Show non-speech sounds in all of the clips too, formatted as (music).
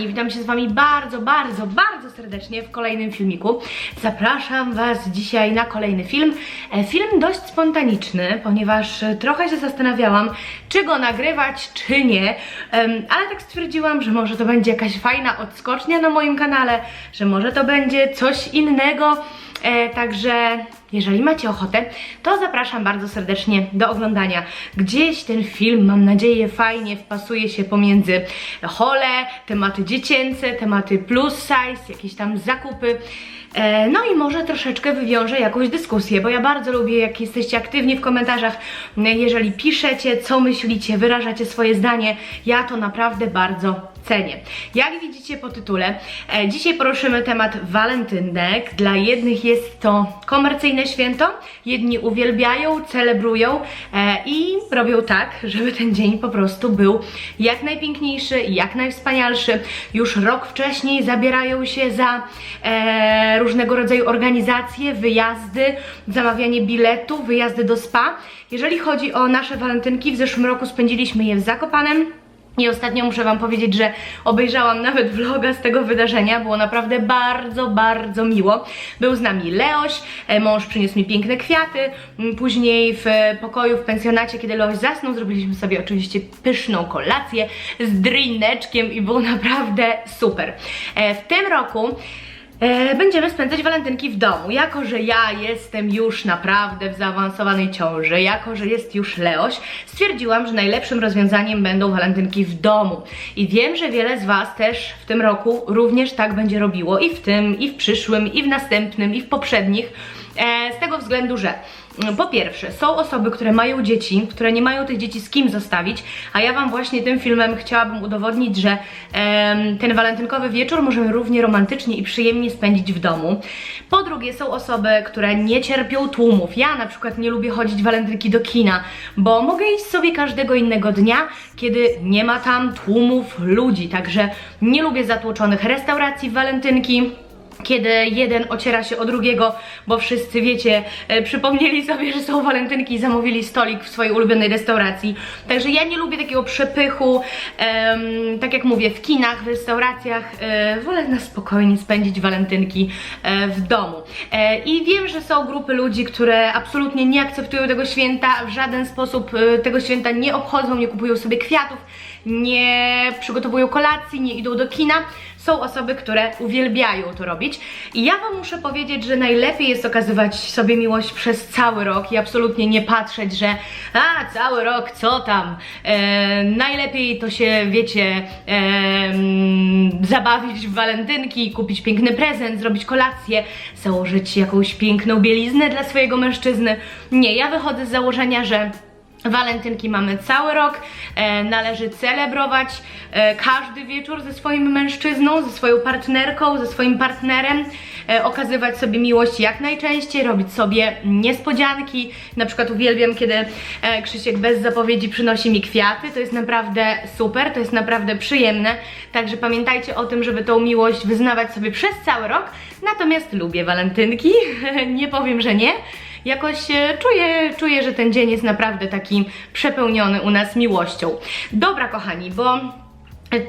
kochani, witam się z wami bardzo, bardzo, bardzo serdecznie w kolejnym filmiku. Zapraszam was dzisiaj na kolejny film. E, Film dość spontaniczny, ponieważ trochę się zastanawiałam, czy go nagrywać, czy nie, ale tak stwierdziłam, że może to będzie jakaś fajna odskocznia na moim kanale, że może to będzie coś innego, E, także jeżeli macie ochotę, to zapraszam bardzo serdecznie do oglądania. Gdzieś ten film, mam nadzieję, fajnie wpasuje się pomiędzy hole, tematy dziecięce, tematy plus size, jakieś tam zakupy. E, No i może troszeczkę wywiążę jakąś dyskusję, bo ja bardzo lubię, jak jesteście aktywni w komentarzach, jeżeli piszecie, co myślicie, wyrażacie swoje zdanie, ja to naprawdę bardzo cenię. Jak widzicie po tytule, e, dzisiaj poruszymy temat walentynek. Dla jednych jest to komercyjne święto, jedni uwielbiają, celebrują e, i robią tak, żeby ten dzień po prostu był jak najpiękniejszy, jak najwspanialszy. Już rok wcześniej zabierają się za różnego rodzaju organizacje, wyjazdy, zamawianie biletu, wyjazdy do spa. Jeżeli chodzi o nasze walentynki, w zeszłym roku spędziliśmy je w Zakopanem. I ostatnio muszę Wam powiedzieć, że obejrzałam nawet vloga z tego wydarzenia. Było naprawdę bardzo, bardzo miło. Był z nami Leoś, e, mąż przyniósł mi piękne kwiaty. Mm, Później w e, pokoju, w pensjonacie, kiedy Leoś zasnął, zrobiliśmy sobie oczywiście pyszną kolację z drineczkiem i było naprawdę super. E, W tym roku E, będziemy spędzać walentynki w domu. Jako, że ja jestem już naprawdę w zaawansowanej ciąży, jako, że jest już Leoś, stwierdziłam, że najlepszym rozwiązaniem będą walentynki w domu. I wiem, że wiele z Was też w tym roku również tak będzie robiło. I w tym, i w przyszłym, i w następnym, i w poprzednich. E, z tego względu, że po pierwsze, są osoby, które mają dzieci, które nie mają tych dzieci z kim zostawić, a ja Wam właśnie tym filmem chciałabym udowodnić, że em, ten walentynkowy wieczór możemy równie romantycznie i przyjemnie spędzić w domu. Po drugie, są osoby, które nie cierpią tłumów. Ja na przykład nie lubię chodzić walentynki do kina, bo mogę iść sobie każdego innego dnia, kiedy nie ma tam tłumów ludzi, także nie lubię zatłoczonych restauracji w walentynki kiedy jeden ociera się o drugiego, bo wszyscy, wiecie, e, przypomnieli sobie, że są walentynki i zamówili stolik w swojej ulubionej restauracji. Także ja nie lubię takiego przepychu, em, tak jak mówię, w kinach, w restauracjach, e, wolę na spokojnie spędzić walentynki e, w domu. E, I wiem, że są grupy ludzi, które absolutnie nie akceptują tego święta, w żaden sposób e, tego święta nie obchodzą, nie kupują sobie kwiatów, nie przygotowują kolacji, nie idą do kina. Są osoby, które uwielbiają to robić. I ja Wam muszę powiedzieć, że najlepiej jest okazywać sobie miłość przez cały rok i absolutnie nie patrzeć, że a, cały rok, co tam. E, najlepiej to się, wiecie, e, mm, zabawić w walentynki, kupić piękny prezent, zrobić kolację, założyć jakąś piękną bieliznę dla swojego mężczyzny. Nie, ja wychodzę z założenia, że Walentynki mamy cały rok, e, należy celebrować e, każdy wieczór ze swoim mężczyzną, ze swoją partnerką, ze swoim partnerem, e, okazywać sobie miłość jak najczęściej, robić sobie niespodzianki. Na przykład uwielbiam, kiedy e, Krzysiek bez zapowiedzi przynosi mi kwiaty, to jest naprawdę super, to jest naprawdę przyjemne. Także pamiętajcie o tym, żeby tą miłość wyznawać sobie przez cały rok. Natomiast lubię walentynki, (laughs) nie powiem, że nie jakoś e, czuję, czuję, że ten dzień jest naprawdę taki przepełniony u nas miłością. Dobra, kochani, bo e,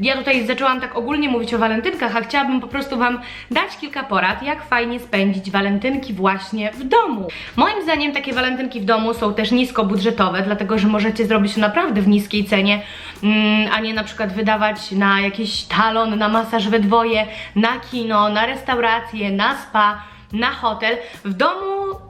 ja tutaj zaczęłam tak ogólnie mówić o walentynkach, a chciałabym po prostu Wam dać kilka porad, jak fajnie spędzić walentynki właśnie w domu. Moim zdaniem takie walentynki w domu są też niskobudżetowe, dlatego że możecie zrobić to naprawdę w niskiej cenie, mm, a nie na przykład wydawać na jakiś talon, na masaż we dwoje, na kino, na restaurację, na spa, na hotel. W domu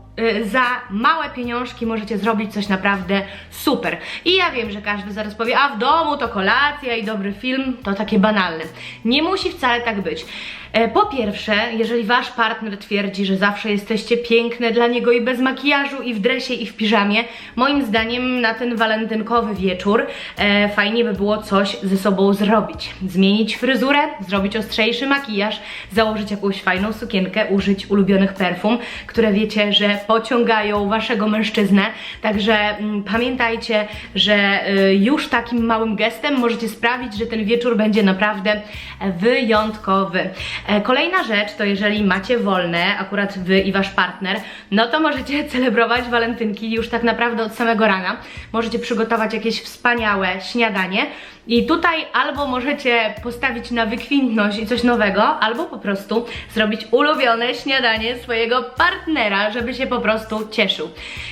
za małe pieniążki możecie zrobić coś naprawdę super. I ja wiem, że każdy zaraz powie, a w domu to kolacja i dobry film, to takie banalne. Nie musi wcale tak być. E, Po pierwsze, jeżeli wasz partner twierdzi, że zawsze jesteście piękne dla niego i bez makijażu, i w dresie, i w piżamie, moim zdaniem na ten walentynkowy wieczór e, fajnie by było coś ze sobą zrobić. Zmienić fryzurę, zrobić ostrzejszy makijaż, założyć jakąś fajną sukienkę, użyć ulubionych perfum, które wiecie, że pociągają waszego mężczyznę. Także mm, pamiętajcie, że y, już takim małym gestem możecie sprawić, że ten wieczór będzie naprawdę wyjątkowy. E, kolejna rzecz to jeżeli macie wolne, akurat wy i wasz partner, no to możecie (laughs) celebrować walentynki już tak naprawdę od samego rana. Możecie przygotować jakieś wspaniałe śniadanie i tutaj albo możecie postawić na wykwintność i coś nowego, albo po prostu zrobić ulubione śniadanie swojego partnera, żeby się po prostu cieszył.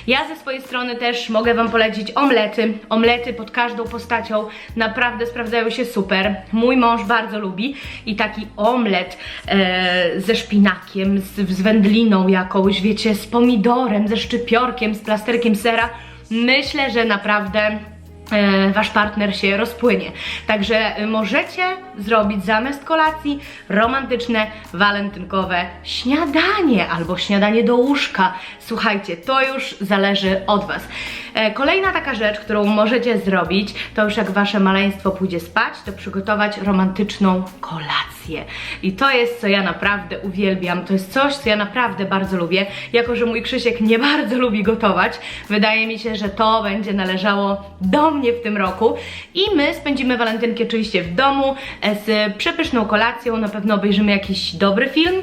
Ja ze swojej strony też mogę Wam polecić omlety. Omlety pod każdą postacią naprawdę sprawdzają się super. Mój mąż bardzo lubi i taki omlet e, ze szpinakiem, z, z wędliną jakąś, wiecie, z pomidorem, ze szczypiorkiem, z plasterkiem sera. Myślę, że naprawdę wasz partner się rozpłynie. Także e, możecie zrobić zamiast kolacji romantyczne, walentynkowe śniadanie albo śniadanie do łóżka. Słuchajcie, to już zależy od was. E, Kolejna taka rzecz, którą możecie zrobić, to już jak wasze maleństwo pójdzie spać, to przygotować romantyczną kolację. I to jest, co ja naprawdę uwielbiam. To jest coś, co ja naprawdę bardzo lubię. Jako, że mój Krzysiek nie bardzo lubi gotować, wydaje mi się, że to będzie należało do mnie w tym roku. I my spędzimy walentynki oczywiście w domu z przepyszną kolacją. Na pewno obejrzymy jakiś dobry film.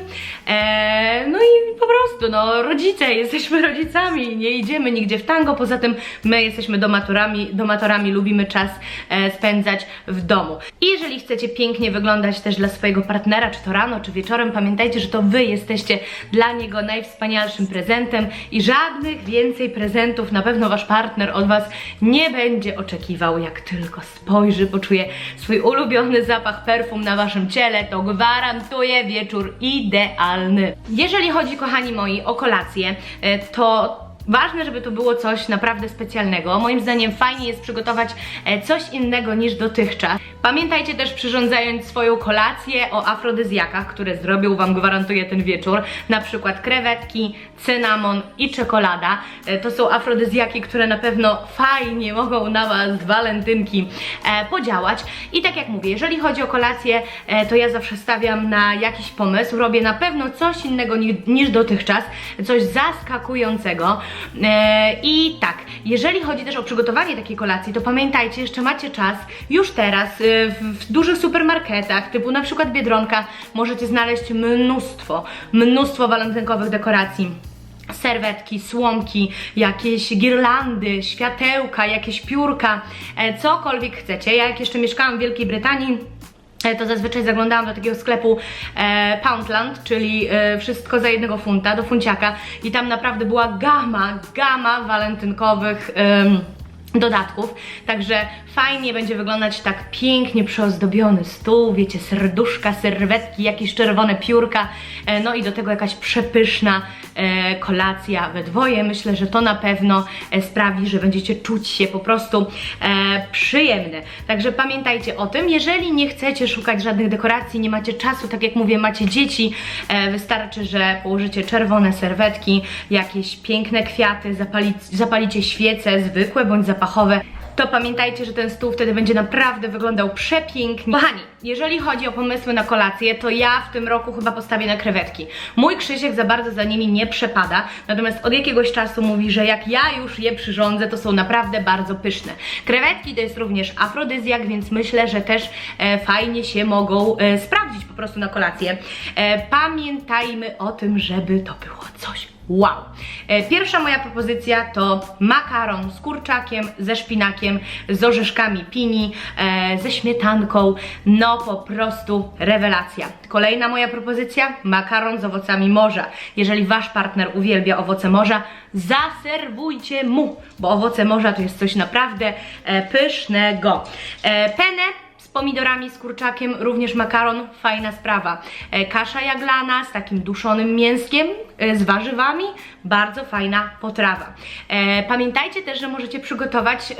E, no i po prostu, no, rodzice, (laughs) jesteśmy rodzicami, nie idziemy nigdzie w tango. Poza tym my jesteśmy domatorami, domatorami lubimy czas e, spędzać w domu. I jeżeli chcecie pięknie wyglądać też dla swojego partnera, czy to rano, czy wieczorem, pamiętajcie, że to wy jesteście dla niego najwspanialszym prezentem i żadnych więcej prezentów na pewno wasz partner od was nie będzie oczekiwał. Jak tylko spojrzy, poczuje swój ulubiony zapach perfum na waszym ciele, to gwarantuję wieczór idealny. Jeżeli chodzi, kochani moi, o kolację, e, to Ważne, żeby to było coś naprawdę specjalnego. Moim zdaniem fajnie jest przygotować e, coś innego niż dotychczas. Pamiętajcie też przyrządzając swoją kolację o afrodyzjakach, które zrobił Wam, gwarantuję, ten wieczór. Na przykład krewetki, cynamon i czekolada. E, To są afrodyzjaki, które na pewno fajnie mogą na Was walentynki e, podziałać. I tak jak mówię, jeżeli chodzi o kolację, to ja zawsze stawiam na jakiś pomysł. Robię na pewno coś innego ni niż dotychczas, coś zaskakującego. E, I tak, jeżeli chodzi też o przygotowanie takiej kolacji, to pamiętajcie, jeszcze macie czas, już teraz e, w, dużych supermarketach, typu na przykład Biedronka, możecie znaleźć mnóstwo, mnóstwo walentynkowych dekoracji serwetki, słomki, jakieś girlandy, światełka, jakieś piórka, e, cokolwiek chcecie. Ja jak jeszcze mieszkałam w Wielkiej Brytanii, to zazwyczaj zaglądałam do takiego sklepu e, Poundland, czyli e, wszystko za jednego funta, do funciaka. I tam naprawdę była gama, gama walentynkowych em, dodatków, także fajnie będzie wyglądać tak pięknie przyozdobiony stół, wiecie, serduszka, serwetki, jakieś czerwone piórka, e, no i do tego jakaś przepyszna e, kolacja we dwoje. Myślę, że to na pewno e, sprawi, że będziecie czuć się po prostu przyjemne. Także pamiętajcie o tym, jeżeli nie chcecie szukać żadnych dekoracji, nie macie czasu, tak jak mówię, macie dzieci, wystarczy, że położycie czerwone serwetki, jakieś piękne kwiaty, zapali, zapalicie świece zwykłe bądź zapachowe, to pamiętajcie, że ten stół wtedy będzie naprawdę wyglądał przepięknie. Kochani, jeżeli chodzi o pomysły na kolację, to ja w tym roku chyba postawię na krewetki. Mój Krzysiek za bardzo za nimi nie przepada, natomiast od jakiegoś czasu mówi, że jak ja już je przyrządzę, to są naprawdę bardzo pyszne. Krewetki to jest również afrodyzjak, więc myślę, że też e, fajnie się mogą e, sprawdzić po prostu na kolację. E, pamiętajmy o tym, żeby to było coś Wow! E, Pierwsza moja propozycja to makaron z kurczakiem, ze szpinakiem, z orzeszkami pini, e, ze śmietanką. No po prostu rewelacja. Kolejna moja propozycja makaron z owocami morza. Jeżeli wasz partner uwielbia owoce morza, zaserwujcie mu, bo owoce morza to jest coś naprawdę e, pysznego. Penę pomidorami, z kurczakiem, również makaron, fajna sprawa. E, kasza jaglana z takim duszonym mięskiem, e, z warzywami, bardzo fajna potrawa. E, pamiętajcie też, że możecie przygotować...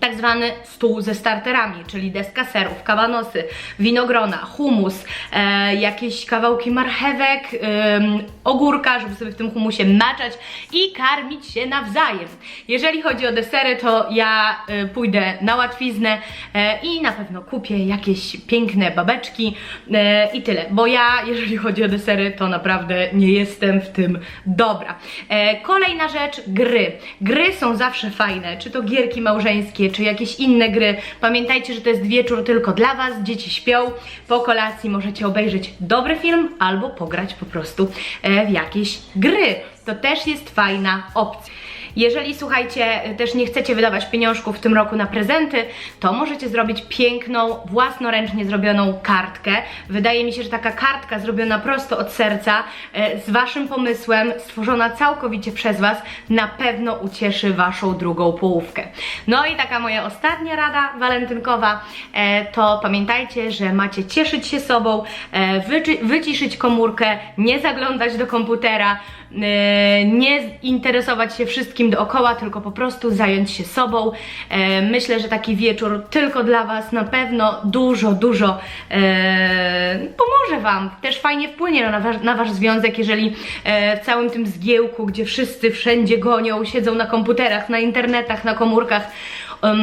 tak zwany stół ze starterami, czyli deska serów, kabanosy, winogrona, humus, e, jakieś kawałki marchewek, em, ogórka, żeby sobie w tym humusie maczać i karmić się nawzajem. Jeżeli chodzi o desery, to ja e, pójdę na łatwiznę e, i na pewno kupię jakieś piękne babeczki e, i tyle, bo ja, jeżeli chodzi o desery, to naprawdę nie jestem w tym dobra. E, kolejna rzecz, gry. Gry są zawsze fajne, czy to gierki małżeńskie, czy jakieś inne gry. Pamiętajcie, że to jest wieczór tylko dla Was, dzieci śpią. Po kolacji możecie obejrzeć dobry film albo pograć po prostu e, w jakieś gry. To też jest fajna opcja. Jeżeli słuchajcie, też nie chcecie wydawać pieniążków w tym roku na prezenty, to możecie zrobić piękną, własnoręcznie zrobioną kartkę. Wydaje mi się, że taka kartka zrobiona prosto od serca, e, z waszym pomysłem, stworzona całkowicie przez was, na pewno ucieszy waszą drugą połówkę. No i taka moja ostatnia rada walentynkowa, e, to pamiętajcie, że macie cieszyć się sobą, e, wyci- wyciszyć komórkę, nie zaglądać do komputera, nie interesować się wszystkim dookoła, tylko po prostu zająć się sobą. E, Myślę, że taki wieczór tylko dla Was na pewno dużo, dużo e, pomoże Wam. Też fajnie wpłynie na wasz, na wasz związek, jeżeli e, w całym tym zgiełku, gdzie wszyscy wszędzie gonią, siedzą na komputerach, na internetach, na komórkach,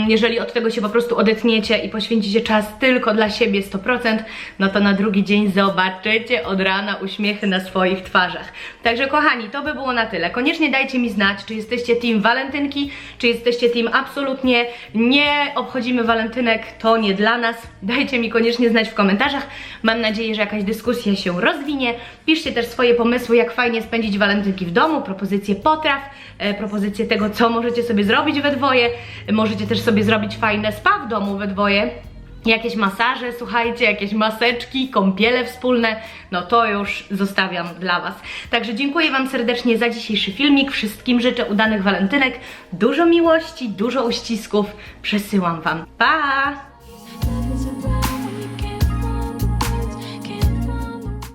jeżeli od tego się po prostu odetniecie i poświęcicie czas tylko dla siebie 100%, no to na drugi dzień zobaczycie od rana uśmiechy na swoich twarzach. Także kochani, to by było na tyle. Koniecznie dajcie mi znać, czy jesteście team walentynki, czy jesteście team absolutnie nie obchodzimy walentynek, to nie dla nas. Dajcie mi koniecznie znać w komentarzach. Mam nadzieję, że jakaś dyskusja się rozwinie. Piszcie też swoje pomysły, jak fajnie spędzić walentynki w domu, propozycje potraw, e, propozycje tego, co możecie sobie zrobić we dwoje. Możecie też sobie zrobić fajne spa w domu we dwoje. Jakieś masaże, słuchajcie, jakieś maseczki, kąpiele wspólne, no to już zostawiam dla Was. Także dziękuję Wam serdecznie za dzisiejszy filmik. Wszystkim życzę udanych walentynek, dużo miłości, dużo uścisków. Przesyłam Wam. Pa!